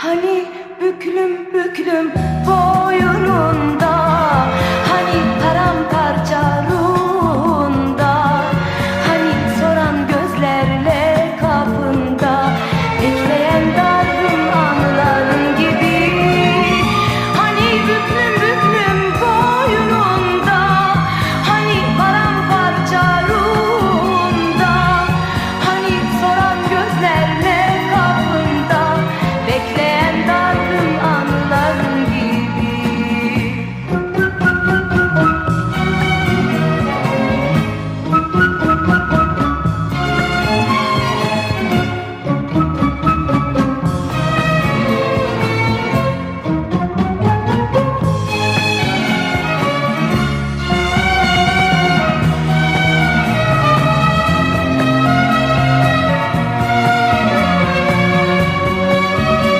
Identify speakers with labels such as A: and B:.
A: Hani büklüm büklüm boyunun